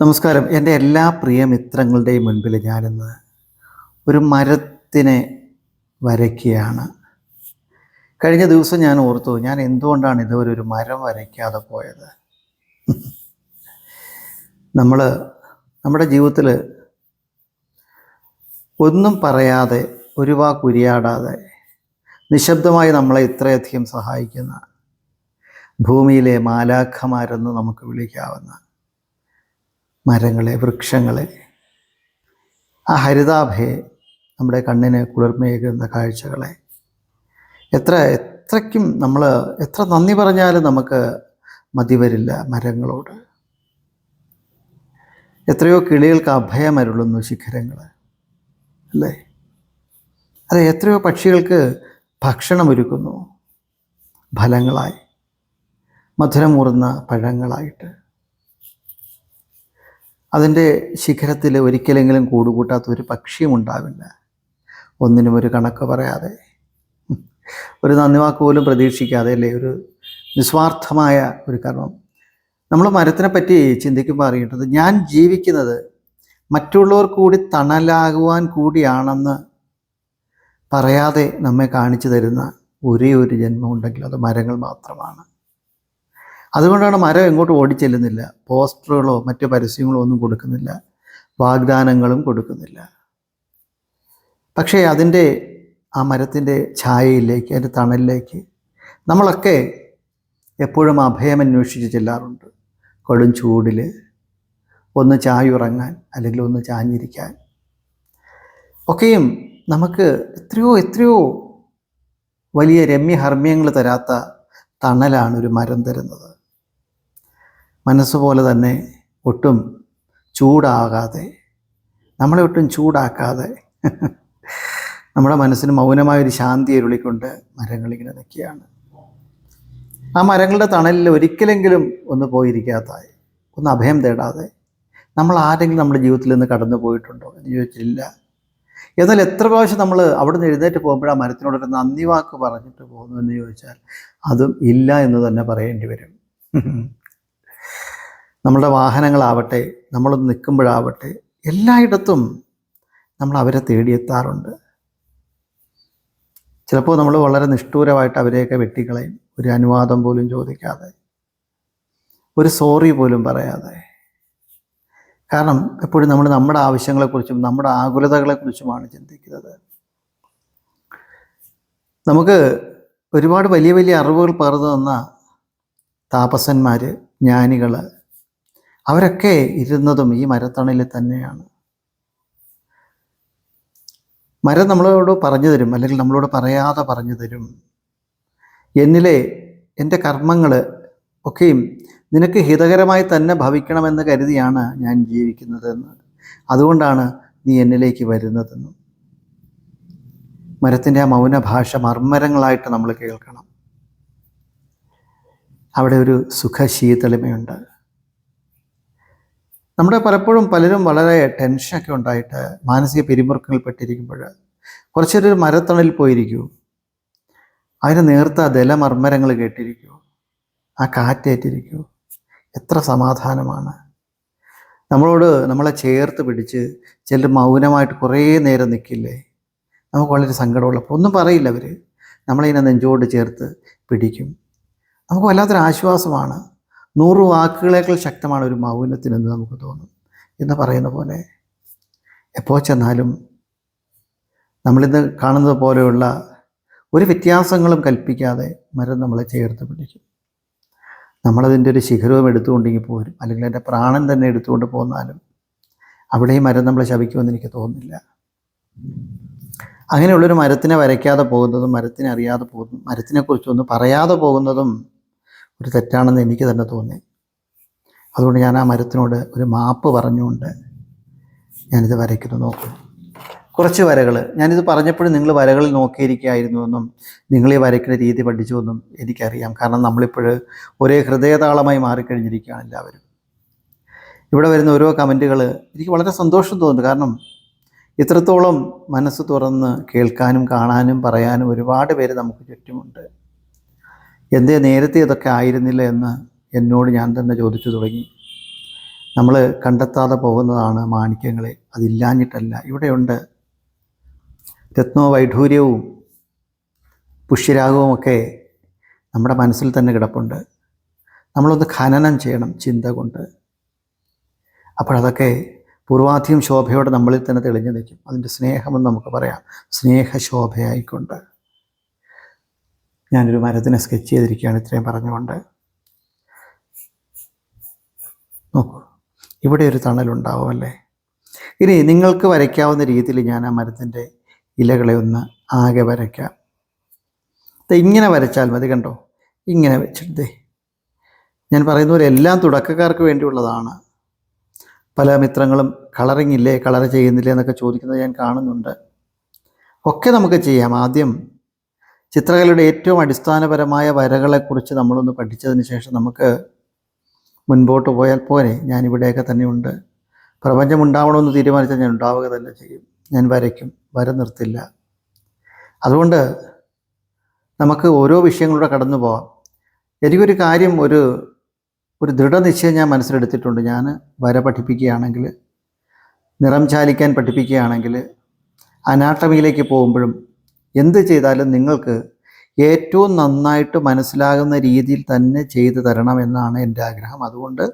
നമസ്കാരം. എന്റെ എല്ലാ പ്രിയ മിത്രങ്ങളുടെയും മുൻപിൽ ഞാനിന്ന് ഒരു മരത്തിനെ വരയ്ക്കുകയാണ്. കഴിഞ്ഞ ദിവസം ഞാൻ ഓർത്തു ഞാൻ എന്തുകൊണ്ടാണ് ഇതുവരെ ഒരു മരം വരയ്ക്കാതെ പോയത്? നമ്മൾ നമ്മുടെ ജീവിതത്തിൽ ഒന്നും പറയാതെ ഒരു വാക്കുരിയാടാതെ നിശബ്ദമായി നമ്മളെ ഇത്രയധികം സഹായിക്കുന്ന ഭൂമിയിലെ മാലാഖമാരെന്ന് നമുക്ക് വിളിക്കാവുന്ന മരങ്ങളെ വൃക്ഷങ്ങളെ. ആ ഹരിതാഭയെ നമ്മുടെ കണ്ണിന് കുളിർമയേകുന്ന കാഴ്ചകളെ. എത്ര എത്രയ്ക്കും നമ്മൾ എത്ര നന്ദി പറഞ്ഞാലും നമുക്ക് മതി വരില്ല മരങ്ങളോട്. എത്രയോ കിളികൾക്ക് അഭയമരുളുന്നു ശിഖരങ്ങൾ അല്ലേ? അതെ എത്രയോ പക്ഷികൾക്ക് ഭക്ഷണമൊരുക്കുന്നു ഫലങ്ങളായി. മധുരമൂറുന്ന പഴങ്ങളായിട്ട്. അതിന്റെ ശിഖരത്തിൽ ഒരിക്കലെങ്കിലും കൂടുകൂട്ടാത്ത ഒരു പക്ഷിയും ഉണ്ടാവില്ല. ഒന്നിനും ഒരു കണക്ക് പറയാതെ. ഒരു നന്ദി വാക്ക് പോലും പ്രതീക്ഷിക്കാതെ അല്ലേ? ഒരു നിസ്വാർത്ഥമായ ഒരു കർമ്മം. നമ്മൾ മരത്തിനെ പറ്റി ചിന്തിക്കുമ്പോൾ അറിയേണ്ടത് ഞാൻ ജീവിക്കുന്നത് മറ്റുള്ളവർ കൂടി തണലാകുവാൻ കൂടിയാണെന്ന് പറയാതെ നമ്മെ കാണിച്ചു തരുന്ന ഒരേ ഒരു ജന്മം ഉണ്ടെങ്കിൽ അത് മരങ്ങൾ മാത്രമാണ്. അതുകൊണ്ടാണ് മരം എങ്ങോട്ട് ഓടിച്ചെല്ലുന്നില്ല. പോസ്റ്ററുകളോ മറ്റു പരസ്യങ്ങളോ ഒന്നും കൊടുക്കുന്നില്ല. വാഗ്ദാനങ്ങളും കൊടുക്കുന്നില്ല. പക്ഷേ അതിന്റെ ആ മരത്തിന്റെ ഛായയിലേക്ക് അതിന്റെ തണലിലേക്ക് നമ്മളൊക്കെ എപ്പോഴും അഭയം അന്വേഷിച്ച് ചെല്ലാറുണ്ട്. കൊടും ചൂടിൽ ഒന്ന് ചായുറങ്ങാൻ അല്ലെങ്കിൽ ഒന്ന് ചാഞ്ഞിരിക്കാൻ. ഒക്കെയും നമുക്ക് എത്രയോ എത്രയോ വലിയ രമ്യഹർമ്മ്യങ്ങൾ തരാത്ത തണലാണ് ഒരു മരം തരുന്നത്. മനസ്സുപോലെ തന്നെ ഒട്ടും ചൂടാകാതെ നമ്മളെ ഒട്ടും ചൂടാക്കാതെ നമ്മുടെ മനസ്സിന് മൗനമായൊരു ശാന്തി അരുളിക്കൊണ്ട് മരങ്ങളിങ്ങനെ നിൽക്കുകയാണ്. ആ മരങ്ങളുടെ തണലിൽ ഒരിക്കലെങ്കിലും ഒന്ന് പോയിരിക്കാത്തായി ഒന്ന് അഭയം തേടാതെ നമ്മൾ ആരെങ്കിലും നമ്മുടെ ജീവിതത്തിൽ നിന്ന് കടന്നു പോയിട്ടുണ്ടോ എന്ന് ചോദിച്ചില്ല എന്നാൽ എത്ര പ്രാവശ്യം നമ്മൾ അവിടെ നിന്ന് എഴുന്നേറ്റ് പോകുമ്പോൾ ആ മരത്തിനോടൊരു നന്ദി വാക്ക് പറഞ്ഞിട്ട് പോകുന്നു എന്ന് ചോദിച്ചാൽ അതും ഇല്ല എന്ന് തന്നെ പറയേണ്ടി വരും. നമ്മളുടെ വാഹനങ്ങളാവട്ടെ നമ്മൾ നിൽക്കുമ്പോഴാവട്ടെ എല്ലായിടത്തും നമ്മൾ അവരെ തേടിയെത്താറുണ്ട്. ചിലപ്പോൾ നമ്മൾ വളരെ നിഷ്ഠൂരമായിട്ട് അവരെയൊക്കെ വെട്ടിക്കളയും ഒരു അനുവാദം പോലും ചോദിക്കാതെ ഒരു സോറി പോലും പറയാതെ. കാരണം എപ്പോഴും നമ്മൾ നമ്മുടെ ആവശ്യങ്ങളെക്കുറിച്ചും നമ്മുടെ ആകുലതകളെക്കുറിച്ചുമാണ് ചിന്തിക്കുന്നത്. നമുക്ക് ഒരുപാട് വലിയ വലിയ അറിവുകൾ പകർന്നു തന്ന താപസന്മാർ ജ്ഞാനികൾ അവരൊക്കെ ഇരുന്നതും ഈ മരത്തണലിൽ തന്നെയാണ്. മരം നമ്മളോട് പറഞ്ഞു തരും അല്ലെങ്കിൽ നമ്മളോട് പറയാതെ പറഞ്ഞു തരും. എന്നിലെ എന്റെ കർമ്മങ്ങൾ ഒക്കെയും നിനക്ക് ഹിതകരമായി തന്നെ ഭവിക്കണമെന്ന് കരുതിയാണ് ഞാൻ ജീവിക്കുന്നതെന്ന്. അതുകൊണ്ടാണ് നീ എന്നിലേക്ക് വരുന്നതെന്നും. മരത്തിന്റെ ആ മൗന ഭാഷ മർമ്മരങ്ങളായിട്ട് നമ്മൾ കേൾക്കണം. അവിടെ ഒരു സുഖശീതളിമയുണ്ട്. നമ്മുടെ പലപ്പോഴും പലരും വളരെ ടെൻഷനൊക്കെ ഉണ്ടായിട്ട് മാനസിക പിരിമുറുക്കങ്ങളിൽ പെട്ടിരിക്കുമ്പോൾ കുറച്ചൊരു മരത്തണലിൽ പോയിരിക്കൂ. അതിന് നേർത്ത ദലമർമ്മരങ്ങൾ കേട്ടിരിക്കൂ. ആ കാറ്റേറ്റിരിക്കൂ. എത്ര സമാധാനമാണ്. നമ്മളോട് നമ്മളെ ചേർത്ത് പിടിച്ച് ചിലർ മൗനമായിട്ട് കുറേ നേരം നിൽക്കില്ലേ നമുക്ക് വളരെ സങ്കടമുള്ളപ്പോൾ ഒന്നും പറയില്ല അവർ നമ്മളിങ്ങനെ നെഞ്ചോട് ചേർത്ത് പിടിക്കും. നമുക്ക് വല്ലാത്തൊരു ആശ്വാസമാണ്. നൂറ് വാക്കുകളേക്കാൾ ശക്തമാണ് ഒരു മൗനത്തിനെന്ന് നമുക്ക് തോന്നും. എന്ന് പറയുന്ന പോലെ എപ്പോൾ ചെന്നാലും നമ്മളിന്ന് കാണുന്നത് പോലെയുള്ള ഒരു വ്യത്യാസങ്ങളും കൽപ്പിക്കാതെ മരം നമ്മളെ ചേർത്ത് പിടിക്കും. നമ്മളതിന്റെ ഒരു ശിഖരവും എടുത്തുകൊണ്ടെങ്കിൽ പോരും. അല്ലെങ്കിൽ എന്റെ പ്രാണൻ തന്നെ എടുത്തുകൊണ്ട് പോന്നാലും അവിടെയും മരം നമ്മളെ ശപിക്കുമെന്ന് എനിക്ക് തോന്നുന്നില്ല. അങ്ങനെയുള്ളൊരു മരത്തിനെ വരയ്ക്കാതെ പോകുന്നതും മരത്തിനെ അറിയാതെ പോകുന്നതും മരത്തിനെക്കുറിച്ചൊന്നും പറയാതെ പോകുന്നതും ഒരു തെറ്റാണെന്ന് എനിക്ക് തന്നെ തോന്നി. അതുകൊണ്ട് ഞാൻ ആ മരത്തിനോട് ഒരു മാപ്പ് പറഞ്ഞുകൊണ്ട് ഞാനിത് വരയ്ക്കുന്നു നോക്കും. കുറച്ച് വരകൾ ഞാനിത് പറഞ്ഞപ്പോഴും നിങ്ങൾ വരകളിൽ നോക്കിയിരിക്കുകയായിരുന്നുവെന്നും നിങ്ങൾ ഈ വരയ്ക്കുന്ന രീതി പഠിച്ചുവെന്നും എനിക്കറിയാം. കാരണം നമ്മളിപ്പോൾ ഒരേ ഹൃദയതാളമായി മാറിക്കഴിഞ്ഞിരിക്കുകയാണ് എല്ലാവരും. ഇവിടെ വരുന്ന ഓരോ കമന്റുകൾ എനിക്ക് വളരെ സന്തോഷം തോന്നുന്നു. കാരണം ഇത്രത്തോളം മനസ്സ് തുറന്ന് കേൾക്കാനും കാണാനും പറയാനും ഒരുപാട് പേര് നമുക്ക് ചുറ്റുമുണ്ട്. എന്തേ നേരത്തെ ഇതൊക്കെ ആയിരുന്നില്ല എന്ന് എന്നോട് ഞാൻ തന്നെ ചോദിച്ചു തുടങ്ങി. നമ്മൾ കണ്ടെത്താതെ പോകുന്നതാണ് മാണിക്യങ്ങളെ. അതില്ലാഞ്ഞിട്ടല്ല. ഇവിടെയുണ്ട്. രത്നോ വൈഢൂര്യവും പുഷ്യരാഗവും ഒക്കെ നമ്മുടെ മനസ്സിൽ തന്നെ കിടപ്പുണ്ട്. നമ്മളൊന്ന് ഖനനം ചെയ്യണം ചിന്ത കൊണ്ട്. അപ്പോഴതൊക്കെ പൂർവാധികം ശോഭയോടെ നമ്മളിൽ തന്നെ തെളിഞ്ഞു നിൽക്കും. അതിന്റെ സ്നേഹമെന്ന് നമുക്ക് പറയാം. സ്നേഹശോഭയായിക്കൊണ്ട്. ഞാനൊരു മരത്തിനെ സ്കെച്ച് ചെയ്തിരിക്കുകയാണ് ഇത്രയും പറഞ്ഞുകൊണ്ട്. നോക്കൂ ഇവിടെ ഒരു തണലുണ്ടാവും അല്ലേ? ഇനി നിങ്ങൾക്ക് വരയ്ക്കാവുന്ന രീതിയിൽ ഞാൻ ആ മരത്തിന്റെ ഇലകളെ ഒന്ന് ആകെ വരയ്ക്കാം. ഇങ്ങനെ വരച്ചാൽ മതി കണ്ടോ? ഇങ്ങനെ വെച്ചിട്ടേ ഞാൻ പറയുന്ന പോലെ എല്ലാം തുടക്കക്കാർക്ക് വേണ്ടിയുള്ളതാണ്. പല മിത്രങ്ങളും കളറിങ് ഇല്ലേ കളർ ചെയ്യുന്നില്ലേ എന്നൊക്കെ ചോദിക്കുന്നത് ഞാൻ കാണുന്നുണ്ട്. ഒക്കെ നമുക്ക് ചെയ്യാം. ആദ്യം ചിത്രകലയുടെ ഏറ്റവും അടിസ്ഥാനപരമായ വരകളെക്കുറിച്ച് നമ്മളൊന്ന് പഠിച്ചതിന് ശേഷം നമുക്ക് മുൻപോട്ട് പോയാൽ പോരെ. ഞാനിവിടെയൊക്കെ തന്നെയുണ്ട്. പ്രപഞ്ചം ഉണ്ടാവണമെന്ന് തീരുമാനിച്ചാൽ ഞാൻ ഉണ്ടാവുക തന്നെ ചെയ്യും. ഞാൻ വരയ്ക്കും. വര നിർത്തില്ല. അതുകൊണ്ട് നമുക്ക് ഓരോ വിഷയങ്ങളിലൂടെ കടന്നു പോവാം. എനിക്കൊരു കാര്യം ഒരു ഒരു ദൃഢനിശ്ചയം ഞാൻ മനസ്സിലെടുത്തിട്ടുണ്ട്. ഞാൻ വര പഠിപ്പിക്കുകയാണെങ്കിൽ നിറം ചാലിക്കാൻ പഠിപ്പിക്കുകയാണെങ്കിൽ അനാട്ടമിയിലേക്ക് പോകുമ്പോഴും എന്ത് ചെയ്താലും നിങ്ങൾക്ക് ഏറ്റവും നന്നായിട്ട് മനസ്സിലാകുന്ന രീതിയിൽ തന്നെ ചെയ്തു തരണം എന്നാണ് എന്റെ ആഗ്രഹം. അതുകൊണ്ട്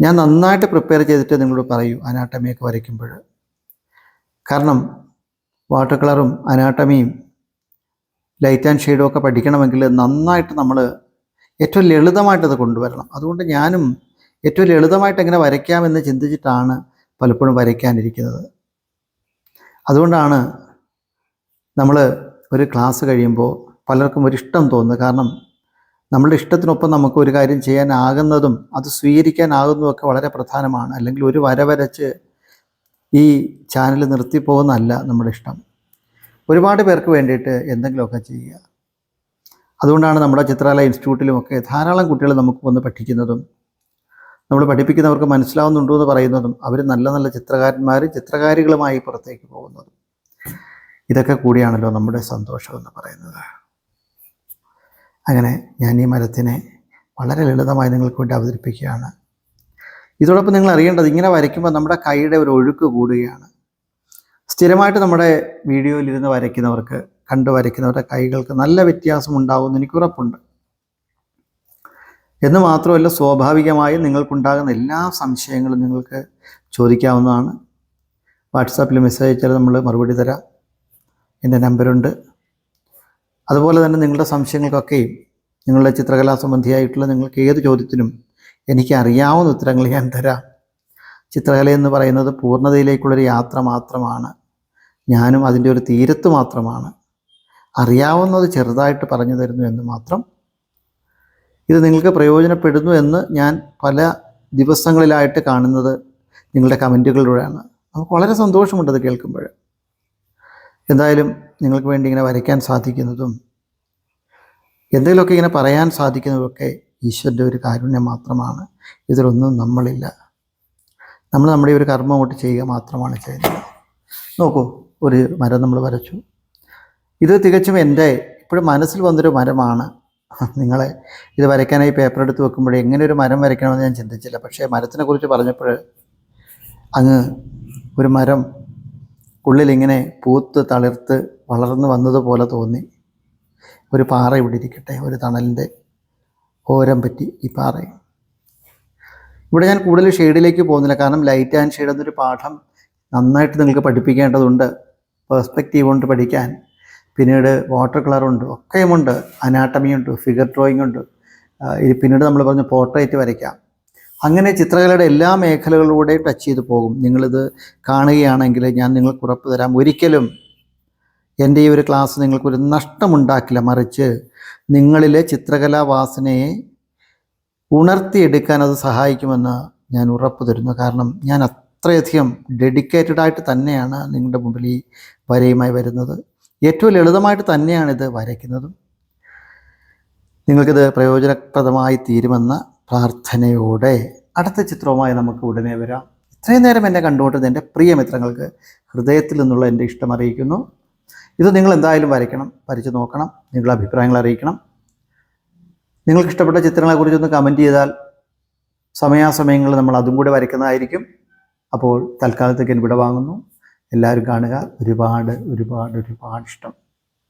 ഞാൻ നന്നായിട്ട് പ്രിപ്പയർ ചെയ്തിട്ട് നിങ്ങളോട് പറയൂ അനാട്ടമിയൊക്കെ വരയ്ക്കുമ്പോൾ. കാരണം വാട്ടർ കളറും അനാട്ടമിയും ലൈറ്റ് ആൻഡ് ഷെയ്ഡും ഒക്കെ പഠിക്കണമെങ്കിൽ നന്നായിട്ട് നമ്മൾ ഏറ്റവും ലളിതമായിട്ടത് കൊണ്ടുവരണം. അതുകൊണ്ട് ഞാനും ഏറ്റവും ലളിതമായിട്ട് എങ്ങനെ വരയ്ക്കാമെന്ന് ചിന്തിച്ചിട്ടാണ് പലപ്പോഴും വരയ്ക്കാനിരിക്കുന്നത്. അതുകൊണ്ടാണ് നമ്മൾ ഒരു ക്ലാസ് കഴിയുമ്പോൾ പലർക്കും ഒരു ഇഷ്ടം തോന്നുന്നത് കാരണം നമ്മളുടെ ഇഷ്ടത്തിനൊപ്പം നമുക്ക് ഒരു കാര്യം ചെയ്യാനാകുന്നതും അത് സ്വീകരിക്കാനാകുന്നതും ഒക്കെ വളരെ പ്രധാനമാണ്. അല്ലെങ്കിൽ ഒരു വര വരച്ച് ഈ ചാനൽ നിർത്തിപ്പോകുന്നതല്ല നമ്മുടെ ഇഷ്ടം. ഒരുപാട് പേർക്ക് വേണ്ടിയിട്ട് എന്തെങ്കിലുമൊക്കെ ചെയ്യുക. അതുകൊണ്ടാണ് നമ്മുടെ ചിത്രകല ഇൻസ്റ്റിറ്റ്യൂട്ടിലുമൊക്കെ ധാരാളം കുട്ടികൾ നമുക്ക് വന്ന് പഠിക്കുന്നതും നമ്മൾ പഠിപ്പിക്കുന്നവർക്ക് മനസ്സിലാവുന്നുണ്ടോ എന്ന് പറയുന്നതും അവർ നല്ല നല്ല ചിത്രകാരന്മാരും ചിത്രകാരികളുമായി പുറത്തേക്ക് പോകുന്നതും. ഇതൊക്കെ കൂടിയാണല്ലോ നമ്മുടെ സന്തോഷം എന്ന് പറയുന്നത്. അങ്ങനെ ഞാൻ ഈ മരത്തിനെ വളരെ ലളിതമായി നിങ്ങൾക്ക് വേണ്ടി അവതരിപ്പിക്കുകയാണ്. ഇതോടൊപ്പം നിങ്ങൾ അറിയേണ്ടത് ഇങ്ങനെ വരയ്ക്കുമ്പോൾ നമ്മുടെ കൈയുടെ ഒരു ഒഴുക്ക് കൂടുകയാണ്. സ്ഥിരമായിട്ട് നമ്മുടെ വീഡിയോയിൽ ഇരുന്ന് വരയ്ക്കുന്നവർക്ക് കണ്ടു വരയ്ക്കുന്നവരുടെ കൈകൾക്ക് നല്ല വ്യത്യാസം ഉണ്ടാകുമെന്ന് എനിക്ക് ഉറപ്പുണ്ട്. എന്ന് മാത്രമല്ല സ്വാഭാവികമായും നിങ്ങൾക്കുണ്ടാകുന്ന എല്ലാ സംശയങ്ങളും നിങ്ങൾക്ക് ചോദിക്കാവുന്നതാണ്. വാട്സാപ്പിൽ മെസ്സേജ് അയച്ചാൽ നമ്മൾ മറുപടി തരാം. എന്റെ നമ്പരുണ്ട്. അതുപോലെ തന്നെ നിങ്ങളുടെ സംശയങ്ങൾക്കൊക്കെയും നിങ്ങളുടെ ചിത്രകലാ സംബന്ധിയായിട്ടുള്ള നിങ്ങൾക്ക് ഏത് ചോദ്യത്തിനും എനിക്ക് അറിയാവുന്ന ഉത്തരങ്ങൾ ഞാൻ തരാം. ചിത്രകല എന്ന് പറയുന്നത് പൂർണതയിലേക്കുള്ളൊരു യാത്ര മാത്രമാണ്. ഞാനും അതിന്റെ ഒരു തീരത്ത് മാത്രമാണ്. അറിയാവുന്നത് ചെറുതായിട്ട് പറഞ്ഞു തരുന്നു എന്ന് മാത്രം. ഇത് നിങ്ങൾക്ക് പ്രയോജനപ്പെടുന്നു എന്ന് ഞാൻ പല ദിവസങ്ങളിലായിട്ട് കാണുന്നത് നിങ്ങളുടെ കമന്റുകളിലൂടെയാണ്. നമുക്ക് വളരെ സന്തോഷമുണ്ട് അത് കേൾക്കുമ്പോൾ. എന്തായാലും നിങ്ങൾക്ക് വേണ്ടി ഇങ്ങനെ വരയ്ക്കാൻ സാധിക്കുന്നതും എന്തെങ്കിലുമൊക്കെ ഇങ്ങനെ പറയാൻ സാധിക്കുന്നതൊക്കെ ഈശ്വരന്റെ ഒരു കാരുണ്യം മാത്രമാണ്. ഇതിലൊന്നും നമ്മളില്ല. നമ്മൾ നമ്മുടെ ഒരു കർമ്മം അങ്ങോട്ട് ചെയ്യുക മാത്രമാണ് ചെയ്യുന്നത്. നോക്കൂ ഒരു മരം നമ്മൾ വരച്ചു. ഇത് തികച്ചും എന്റെ ഇപ്പോഴും മനസ്സിൽ വന്നൊരു മരമാണ്. നിങ്ങളെ ഇത് വരയ്ക്കാനായി പേപ്പർ എടുത്ത് വെക്കുമ്പോൾ എങ്ങനെ ഒരു മരം വരയ്ക്കണമെന്ന് ഞാൻ ചിന്തിച്ചില്ല. പക്ഷേ മരത്തിനെ കുറിച്ച് പറഞ്ഞപ്പോൾ അങ്ങ് ഒരു മരം ഉള്ളിലിങ്ങനെ പൂത്ത് തളിർത്ത് വളർന്നു വന്നതുപോലെ തോന്നി. ഒരു പാറ ഇവിടെ ഇരിക്കട്ടെ ഒരു തണലിന്റെ ഓരം പറ്റി ഈ പാറ ഇവിടെ ഞാൻ കൂടുതൽ ഷെയ്ഡിലേക്ക് പോകുന്നില്ല കാരണം ലൈറ്റ് ആൻഡ് ഷെയ്ഡ് എന്നൊരു പാഠം നന്നായിട്ട് നിങ്ങൾക്ക് പഠിപ്പിക്കേണ്ടതുണ്ട് പെർസ്പെക്റ്റീവ് കൊണ്ട് പഠിക്കാൻ. പിന്നീട് വാട്ടർ കളറുണ്ട് ഒക്കെയുമുണ്ട് അനാട്ടമിയുണ്ട് ഫിഗർ ഡ്രോയിങ് ഉണ്ട് പിന്നീട് നമ്മൾ പറഞ്ഞ് പോർട്രേറ്റ് വരയ്ക്കാം. അങ്ങനെ ചിത്രകലയുടെ എല്ലാ മേഖലകളിലൂടെ ടച്ച് ചെയ്തു പോകും. നിങ്ങളിത് കാണുകയാണെങ്കിൽ ഞാൻ നിങ്ങൾക്ക് ഉറപ്പ് തരാം. ഒരിക്കലും എന്റെ ഈ ഒരു ക്ലാസ് നിങ്ങൾക്കൊരു നഷ്ടമുണ്ടാക്കില്ല. മറിച്ച് നിങ്ങളിലെ ചിത്രകലാ വാസനയെ ഉണർത്തിയെടുക്കാൻ അത് സഹായിക്കുമെന്ന് ഞാൻ ഉറപ്പ് തരുന്നു. കാരണം ഞാൻ അത്രയധികം ഡെഡിക്കേറ്റഡ് ആയിട്ട് തന്നെയാണ് നിങ്ങളുടെ മുമ്പിൽ ഈ വരയുമായി വരുന്നത്. ഏറ്റവും ലളിതമായിട്ട് തന്നെയാണ് ഇത് വരയ്ക്കുന്നതും. നിങ്ങൾക്കിത് പ്രയോജനപ്രദമായി തീരുമെന്ന പ്രാർത്ഥനയോടെ അടുത്ത ചിത്രവുമായി നമുക്ക് ഉടനെ വരാം. ഇത്രയും നേരം എന്നെ കണ്ടുകൊണ്ടിരുന്ന എന്റെ പ്രിയ മിത്രങ്ങൾക്ക് ഹൃദയത്തിൽ നിന്നുള്ള എന്റെ ഇഷ്ടം അറിയിക്കുന്നു. ഇത് നിങ്ങൾ എന്തായാലും വരയ്ക്കണം വരച്ച് നോക്കണം നിങ്ങളുടെ അഭിപ്രായങ്ങൾ അറിയിക്കണം. നിങ്ങൾക്ക് ഇഷ്ടപ്പെട്ട ചിത്രങ്ങളെക്കുറിച്ചൊന്ന് കമന്റ് ചെയ്താൽ സമയാസമയങ്ങളിൽ നമ്മൾ അതും കൂടെ വരയ്ക്കുന്നതായിരിക്കും. അപ്പോൾ തൽക്കാലത്തേക്ക് ഇവിടെ വാങ്ങുന്നു എല്ലാവരും കാണുക. ഒരുപാട് ഒരുപാട് ഒരുപാട് ഇഷ്ടം.